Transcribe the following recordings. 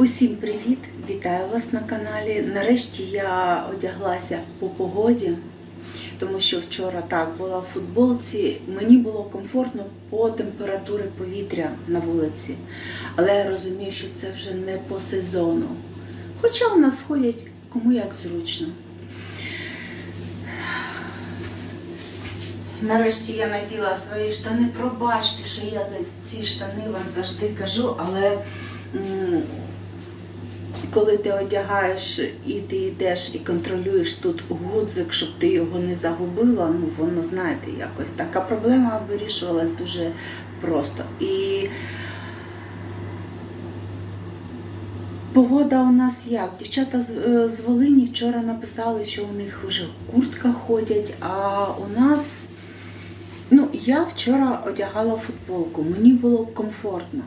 Усім привіт! Вітаю вас на каналі. Нарешті я одяглася по погоді, тому що вчора так була в футболці. Мені було комфортно по температурі повітря на вулиці, але я розумію, що це вже не по сезону. Хоча у нас ходять кому як зручно. Нарешті я наділа свої штани. Пробачте, що я за ці штани вам завжди кажу, але коли ти одягаєш і ти йдеш і контролюєш тут гудзик, щоб ти його не загубила, ну воно знаєте якось така проблема вирішувалась дуже просто. І Погода у нас як? Дівчата з, е, Волині вчора написали, що у них вже в куртках ходять, а у нас, ну, я вчора одягала футболку, мені було комфортно.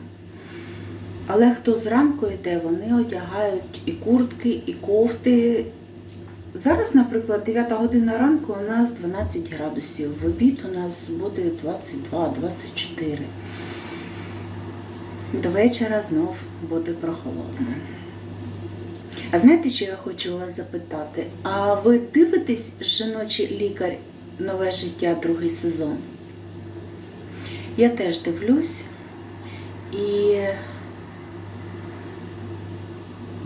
Але хто зранку йде, вони одягають і куртки, і кофти. Зараз, наприклад, 9 година ранку у нас 12 градусів, в обід у нас буде 22-24. До вечора знов буде прохолодно. А знаєте, що я хочу вас запитати? А ви дивитесь жіночий лікар нове життя, другий сезон? Я теж дивлюсь і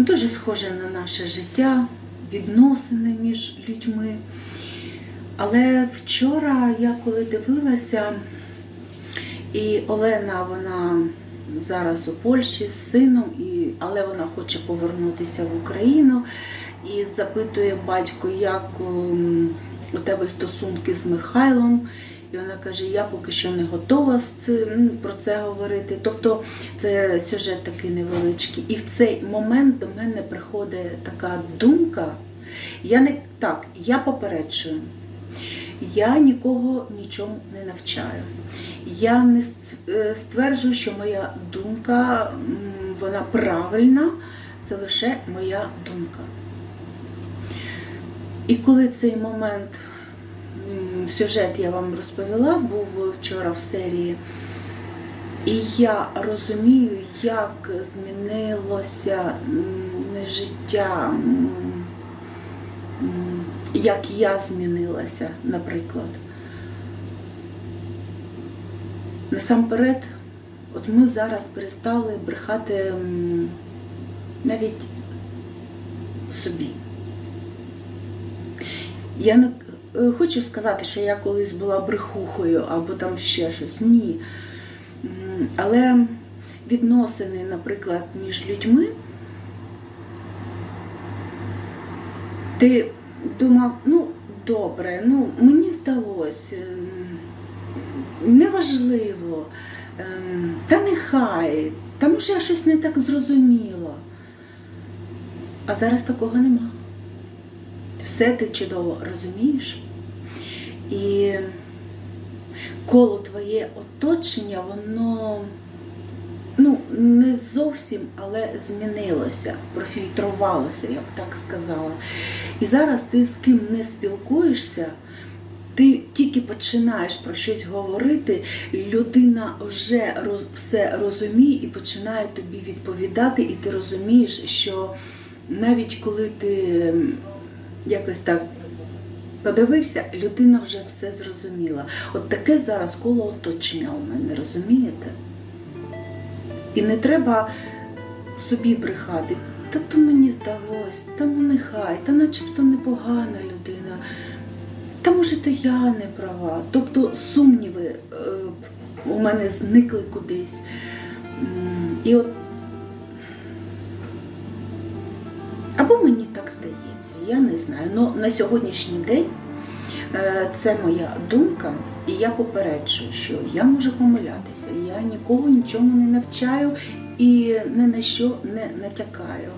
дуже схоже на наше життя, відносини між людьми. Але вчора я коли дивилася, і Олена, вона зараз у Польщі з сином, і, але вона хоче повернутися в Україну і запитує батько, як ем, у тебе стосунки з Михайлом. І вона каже: я поки що не готова з цим про це говорити. Тобто це сюжет такий невеличкий. І в цей момент до мене приходить така думка. Я не так, я попереджую. Я нікого нічому не навчаю. Я не е, стверджую, що моя думка вона правильна, це лише моя думка. І коли цей момент, сюжет я вам розповіла, був вчора в серії, і я розумію, як змінилося життя, як я змінилася, наприклад. Насамперед, от ми зараз перестали брехати навіть собі. Я хочу сказати, що я колись була брехухою або там ще щось. Ні. Але відносини, наприклад, між людьми, ти думав, ну, добре, ну, мені здалось, неважливо, ем, та нехай, та може я щось не так зрозуміла. А зараз такого нема. Все ти чудово розумієш. І коло твоє оточення, воно ну, не зовсім, але змінилося, профільтрувалося, я б так сказала. І зараз ти з ким не спілкуєшся, ти тільки починаєш про щось говорити, людина вже роз, все розуміє і починає тобі відповідати, і ти розумієш, що навіть коли ти якось так подивився, людина вже все зрозуміла. От таке зараз коло оточення у мене, розумієте? І не треба собі брехати. Та то мені здалось, та ну нехай, та начебто непогана людина. Та може то я не права. Тобто сумніви е, у мене зникли кудись. І от або мені так здається, я не знаю. Ну на сьогоднішній день е, це моя думка, і я попереджую, що я можу помилятися. Я нікого нічому не навчаю і ні на що не натякаю.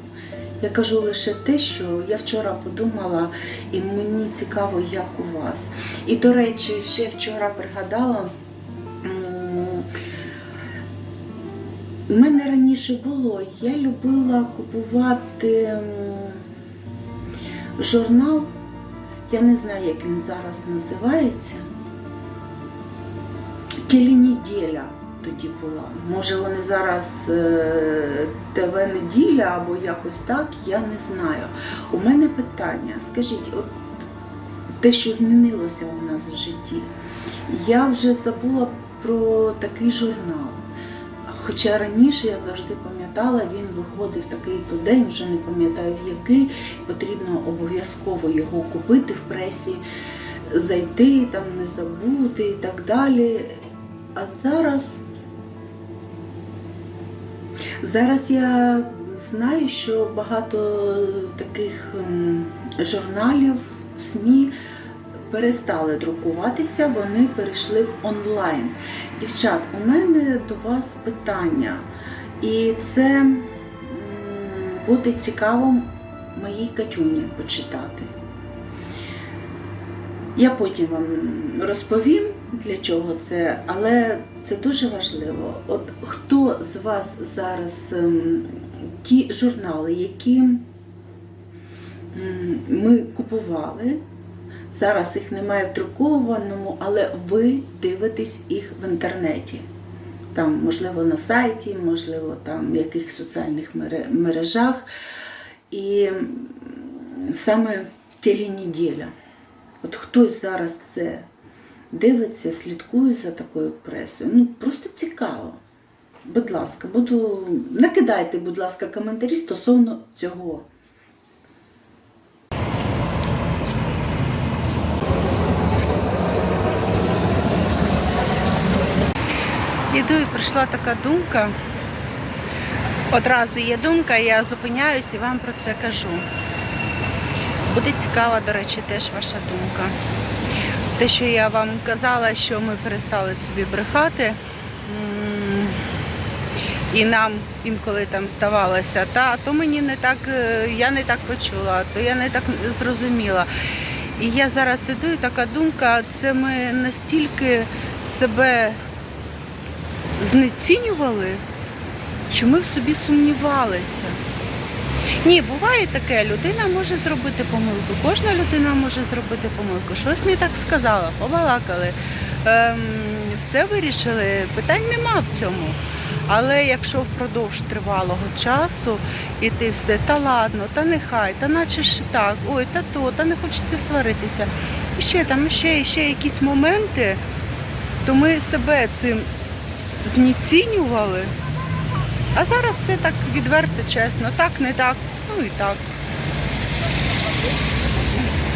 Я кажу лише те, що я вчора подумала, і мені цікаво, як у вас. І, до речі, ще вчора пригадала. У мене раніше було, я любила купувати журнал, я не знаю, як він зараз називається. Теленеділя. тоді була. Може, вони зараз е, ТВ неділя або якось так, я не знаю. У мене питання: скажіть, от те, що змінилося у нас в житті, я вже забула про такий журнал. Хоча раніше я завжди пам'ятала, він виходив такий-то день, вже не пам'ятаю в який, потрібно обов'язково його купити в пресі, зайти, там не забути і так далі. А зараз, зараз я знаю, що багато таких ем, журналів, СМІ перестали друкуватися, вони перейшли в онлайн. Дівчат, у мене до вас питання, і це буде цікаво моїй Катюні почитати. Я потім вам розповім, для чого це, але це дуже важливо. От хто з вас зараз ем, ті журнали, які ми купували, зараз їх немає в друкованому, але ви дивитесь їх в інтернеті. Там, можливо, на сайті, можливо, там в яких соціальних мережах. І саме теленеділя. От хтось зараз це дивиться, слідкує за такою пресою. Ну, просто цікаво. Будь ласка, буду... накидайте, будь ласка, коментарі стосовно цього. Іду і прийшла така думка. Одразу є думка, я зупиняюсь і вам про це кажу. Буде цікава, до речі, теж ваша думка. Те, що я вам казала, що ми перестали собі брехати, і нам інколи там здавалося, та то мені не так, е, я не так почула, то я не так зрозуміла. І я зараз іду, і така думка, це ми настільки себе знецінювали, що ми в собі сумнівалися. Ні, буває таке, людина може зробити помилку, кожна людина може зробити помилку. Щось не так сказала, побалакали, ем, все вирішили, питань нема в цьому. Але якщо впродовж тривалого часу і ти все, та ладно, та нехай, та наче ж так, ой, та то, та не хочеться сваритися. І ще там, ще, ще якісь моменти, то ми себе цим знецінювали. А зараз все так відверто, чесно. Так, не так, ну і так.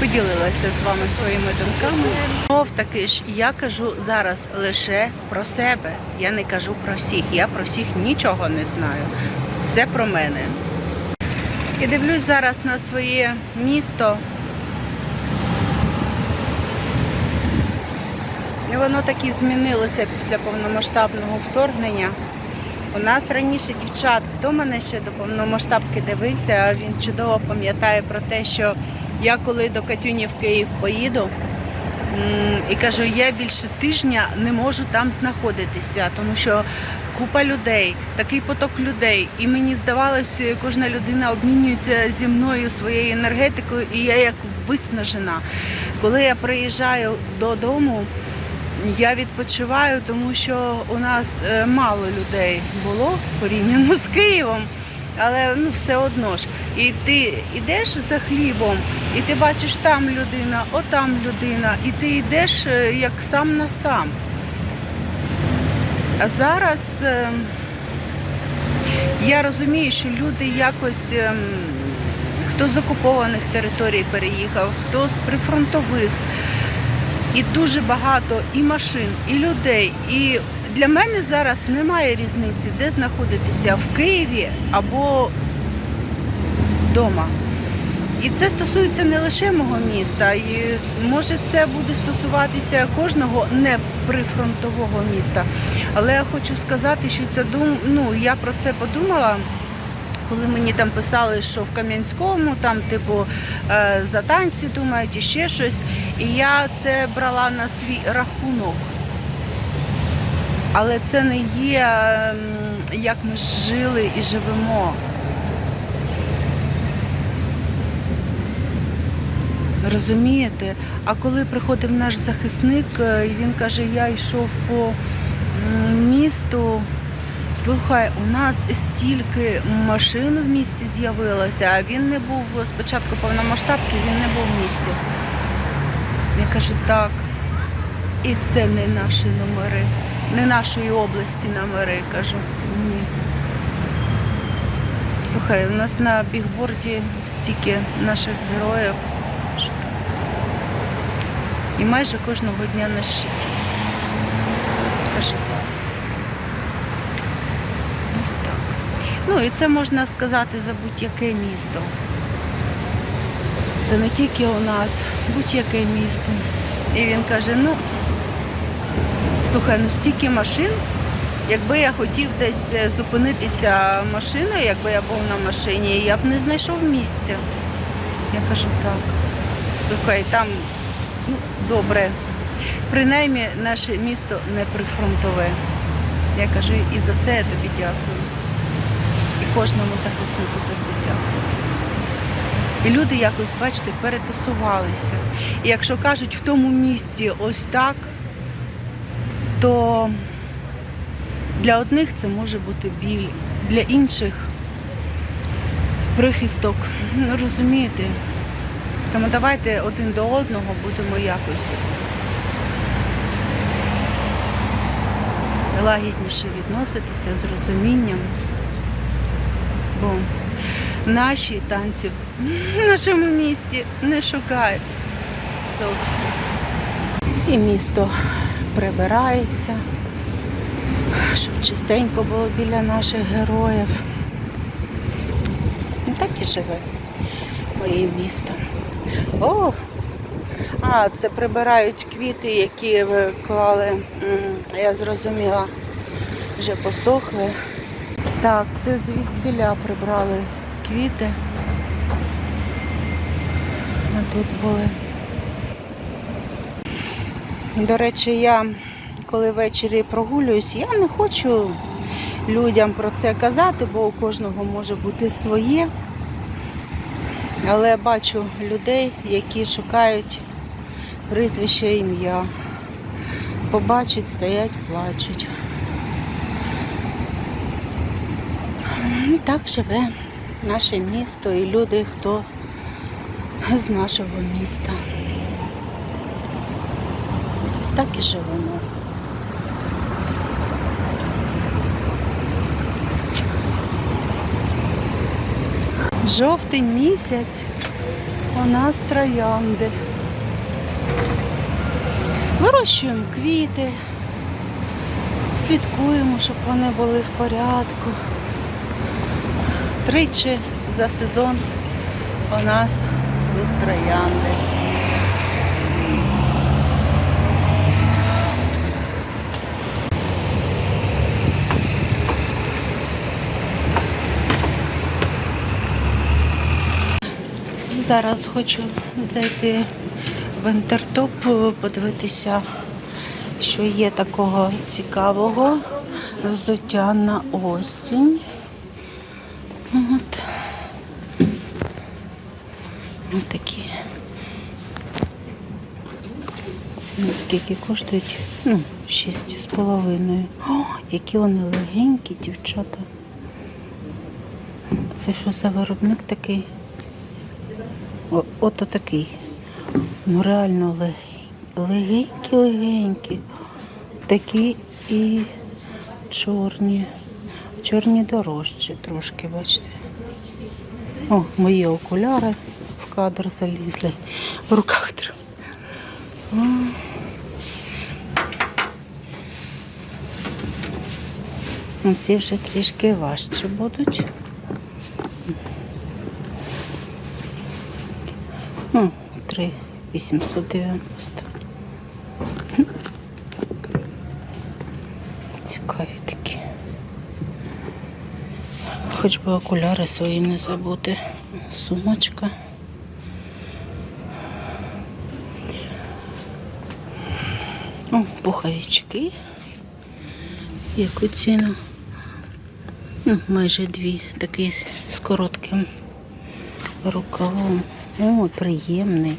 Поділилася з вами своїми думками. Знов таки ж я кажу зараз лише про себе. Я не кажу про всіх. Я про всіх нічого не знаю. Це про мене. І дивлюсь зараз на своє місто. І воно і змінилося після повномасштабного вторгнення. У нас раніше дівчат, хто мене ще до повномасштабки дивився, він чудово пам'ятає про те, що я коли до Катюні в Київ поїду і кажу, я більше тижня не можу там знаходитися, тому що купа людей, такий поток людей. І мені здавалося, кожна людина обмінюється зі мною своєю енергетикою, і я як виснажена. Коли я приїжджаю додому, я відпочиваю, тому що у нас е, мало людей було порівняно з Києвом, але ну все одно ж. І ти йдеш за хлібом, і ти бачиш там людина, отам людина, і ти йдеш е, як сам на сам. А зараз е, я розумію, що люди якось. Хто з окупованих територій переїхав, хто з прифронтових, і дуже багато і машин, і людей. І для мене зараз немає різниці, де знаходитися в Києві або вдома. І це стосується не лише мого міста, і може це буде стосуватися кожного неприфронтового міста. Але я хочу сказати, що це дум... ну, я про це подумала. Коли мені там писали, що в Кам'янському там, типу, е, за танці думають і ще щось. І я це брала на свій рахунок. Але це не є, ем, як ми жили і живемо. Розумієте? А коли приходив наш захисник, е, і він каже, я йшов по місту. Слухай, у нас стільки машин в місті з'явилося, а він не був спочатку повномасштабки, він не був в місті. Я кажу, так. І це не наші номери, не нашої області номери, кажу. Ні. Слухай, у нас на бігборді стільки наших героїв. І майже кожного дня на щиті. Кажу так. Ось так. Ну і це можна сказати за будь-яке місто. Це не тільки у нас, будь-яке місто. І він каже, ну, слухай, ну стільки машин, якби я хотів десь е, зупинитися машиною, якби я був на машині, я б не знайшов місця. Я кажу, так. Слухай, там ну, добре. Принаймні наше місто не прифронтове. Я кажу, і за це я тобі дякую. І кожному захиснику за це дякую. І люди якось, бачите, перетасувалися. І якщо кажуть в тому місці ось так, то для одних це може бути біль, для інших прихисток. Ну розумієте. Тому давайте один до одного будемо якось лагідніше відноситися з розумінням. Бо наші танці в нашому місті не шукають зовсім. І місто прибирається, щоб чистенько було біля наших героїв. Так і живе моє місто. О! А, це прибирають квіти, які ви клали, я зрозуміла, вже посохли. Так, це звідсіля прибрали квіти. А тут були. До речі, я коли ввечері прогулююсь, я не хочу людям про це казати, бо у кожного може бути своє. Але бачу людей, які шукають прізвище ім'я. Побачать, стоять, плачуть. Так живе наше місто і люди, хто з нашого міста. Ось так і живемо. Жовтень місяць у нас троянди. Вирощуємо квіти, слідкуємо, щоб вони були в порядку. Тричі за сезон у нас тут троянди. Зараз хочу зайти в інтертоп, подивитися, що є такого цікавого взуття на осінь. От. Ось такі. Скільки коштують? Ну, шість з половиною. О, які вони легенькі, дівчата. Це що за виробник такий? О, ото такий. Ну реально легенькі, легенькі. Такі і чорні. Чорні дорожчі трошки, бачите. О, мої окуляри в кадр залізли. В руках. Ну, Ці вже трішки важче будуть. Ну, 3 Хоч би окуляри свої не забути. Сумочка. О, пуховички. Яку ціну? Ну, майже дві. Такий з коротким рукавом. О, приємний.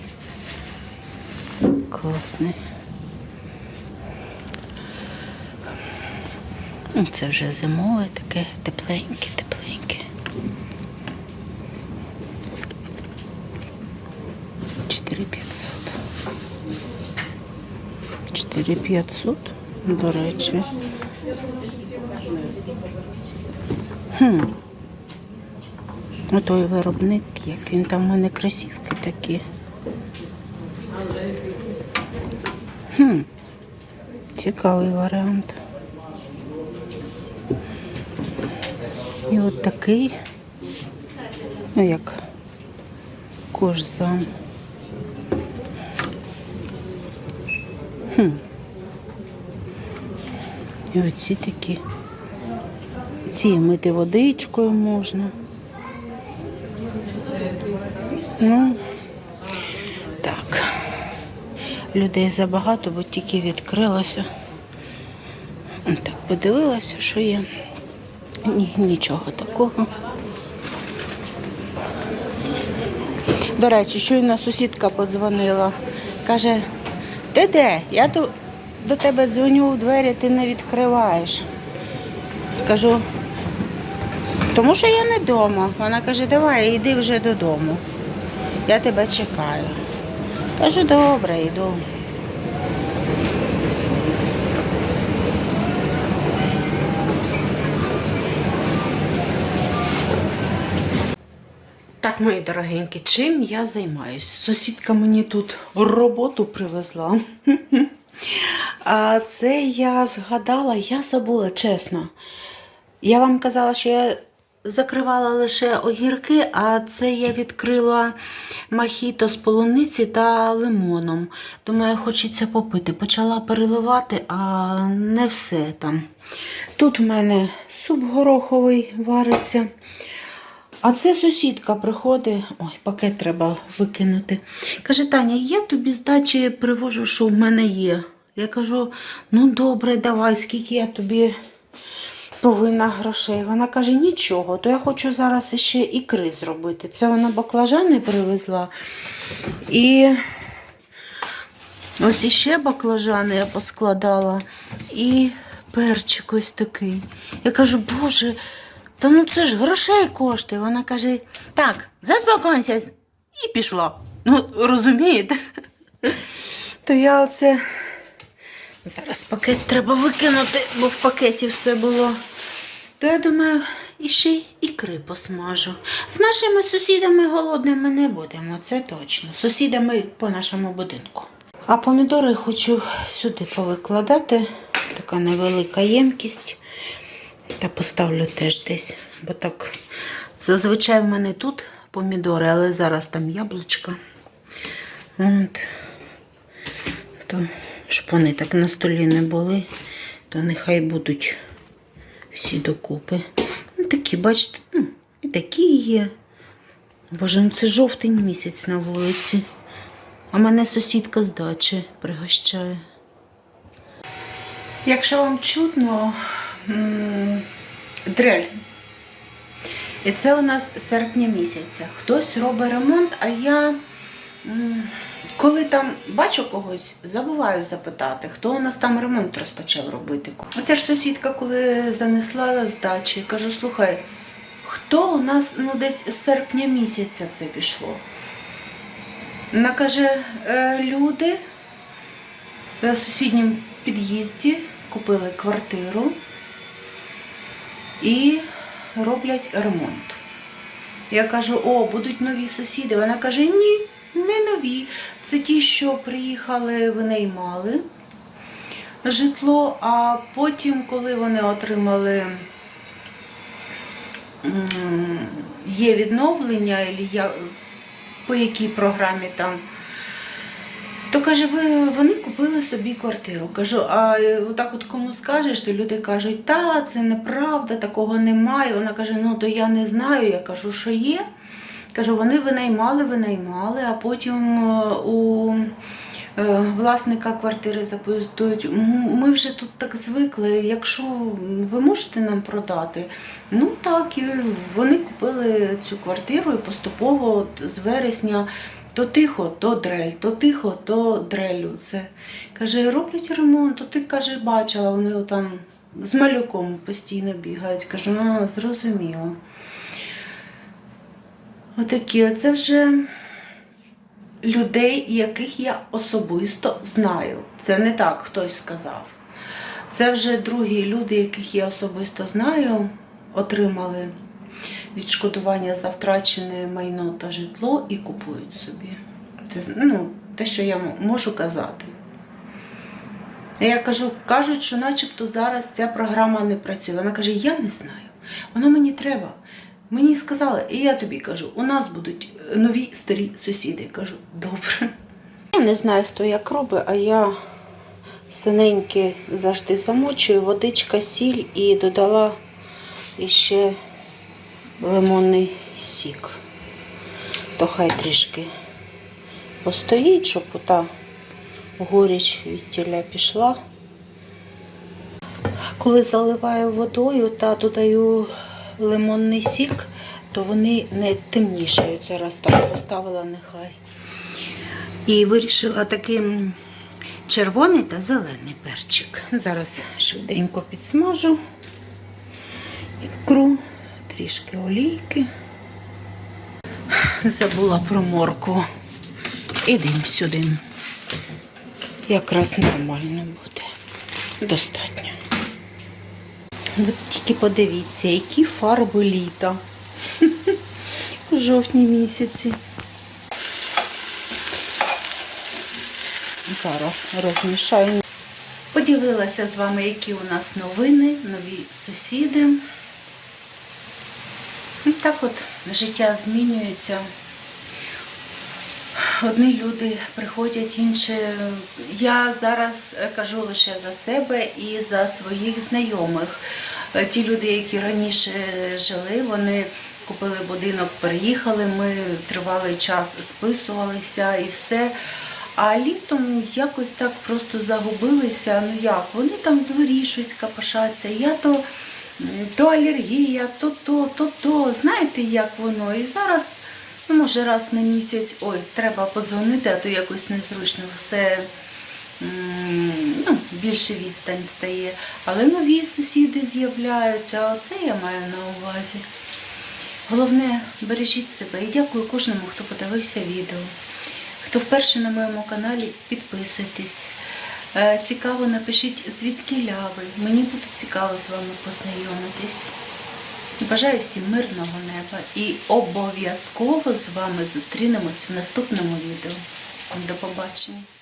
Класний. Це вже зимове, таке тепленьке, тепленьке. 4500. 4500, до речі. Хм. Отой виробник, як він там у мене кросівки такі. Хм. Цікавий варіант. І от такий, ну як кожзам. Хм. І оці такі. Ці мити водичкою можна. Ну, так. Людей забагато, бо тільки відкрилося. Так, подивилася, що є. Ні, нічого такого. До речі, щойно сусідка подзвонила. Каже, ти де? Я до, до тебе дзвоню у двері, ти не відкриваєш. Кажу, тому що я не вдома. Вона каже, давай, йди вже додому. Я тебе чекаю. Кажу, добре, йду. Так, мої дорогенькі, чим я займаюсь? Сусідка мені тут роботу привезла. А це я згадала, я забула, чесно. Я вам казала, що я закривала лише огірки, а це я відкрила мохіто з полуниці та лимоном. Думаю, хочеться попити. Почала переливати, а не все там. Тут в мене суп гороховий вариться. А це сусідка приходить, ой, пакет треба викинути. Каже, Таня, я тобі з дачі привожу, що в мене є. Я кажу, ну добре, давай, скільки я тобі повинна грошей. Вона каже, нічого, то я хочу зараз ще ікри зробити. Це вона баклажани привезла. І ось іще баклажани я поскладала. І перчик ось такий. Я кажу, боже. Та ну це ж грошей коштує. Вона каже, так, заспокойся. І пішла. Ну, розумієте? То я оце. Зараз пакет треба викинути, бо в пакеті все було. То я думаю, і ще ікри посмажу. З нашими сусідами голодними не будемо, це точно. Сусідами по нашому будинку. А помідори хочу сюди повикладати. Така невелика ємкість. Та поставлю теж десь, бо так зазвичай в мене тут помідори, але зараз там яблучка. От. То, щоб вони так на столі не були, то нехай будуть всі докупи. Ну, Такі, бачите, ну, і такі є. Боже, ну це жовтень місяць на вулиці. А мене сусідка з дачі пригощає. Якщо вам чутно, м, дрель. І це у нас серпня місяця. Хтось робить ремонт, а я, коли там бачу когось, забуваю запитати, хто у нас там ремонт розпочав робити. Оця ж сусідка, коли занесла з дачі, кажу, слухай, хто у нас ну, десь з серпня місяця це пішло? Вона каже, «Е, люди в сусідньому під'їзді купили квартиру і роблять ремонт. Я кажу, о, будуть нові сусіди. Вона каже, ні, не нові. Це ті, що приїхали, винаймали житло, а потім, коли вони отримали є відновлення, по якій програмі там. То каже, ви вони купили собі квартиру. Кажу, а е, отак от кому скажеш, то люди кажуть, та це неправда, такого немає. Вона каже, ну то я не знаю. Я кажу, що є. Кажу, вони винаймали, винаймали, а потім е, у е, власника квартири запитують, ми вже тут так звикли, якщо ви можете нам продати. Ну так, і вони купили цю квартиру і поступово з вересня то тихо, то дрель, то тихо, то дрелю. Це каже, роблять ремонт, то ти каже, бачила, вони там з малюком постійно бігають. Кажу, а, зрозуміло. Отакі, це вже людей, яких я особисто знаю. Це не так хтось сказав. Це вже другі люди, яких я особисто знаю, отримали відшкодування за втрачене майно та житло і купують собі. Це ну, те, що я можу казати. Я кажу, кажуть, що начебто зараз ця програма не працює. Вона каже, я не знаю. Воно мені треба. Мені сказали, і я тобі кажу, у нас будуть е, нові старі сусіди. Я кажу, добре. Я не знаю, хто як робить, а я синеньке завжди замочую, водичка, сіль і додала іще лимонний сік. То хай трішки постоїть, щоб ота горіч від тіля пішла. Коли заливаю водою та додаю лимонний сік, то вони не темнішають. Зараз так поставила нехай. І вирішила таким червоний та зелений перчик. Зараз швиденько підсмажу ікру, трішки олійки. Забула про моркву. Ідемо сюди. Якраз нормально буде. Достатньо. От тільки подивіться, які фарби літа. У жовтні місяці. Зараз розмішаю. Поділилася з вами, які у нас новини, нові сусіди. Так от життя змінюється. Одні люди приходять, інші. Я зараз кажу лише за себе і за своїх знайомих. Ті люди, які раніше жили, вони купили будинок, переїхали. Ми тривалий час списувалися і все. А літом якось так просто загубилися. Ну як, вони там в дворі щось капошаться. Я то, то алергія, то то, то то. Знаєте, як воно? І зараз. Ну, може, раз на місяць, ой, треба подзвонити, а то якось незручно все ну, більше відстань стає. Але нові сусіди з'являються, оце я маю на увазі. Головне, бережіть себе і дякую кожному, хто подивився відео. Хто вперше на моєму каналі, підписуйтесь. Е, Цікаво, напишіть, звідки ляви. Мені буде цікаво з вами познайомитись. Бажаю всім мирного неба і обов'язково з вами зустрінемось в наступному відео. До побачення!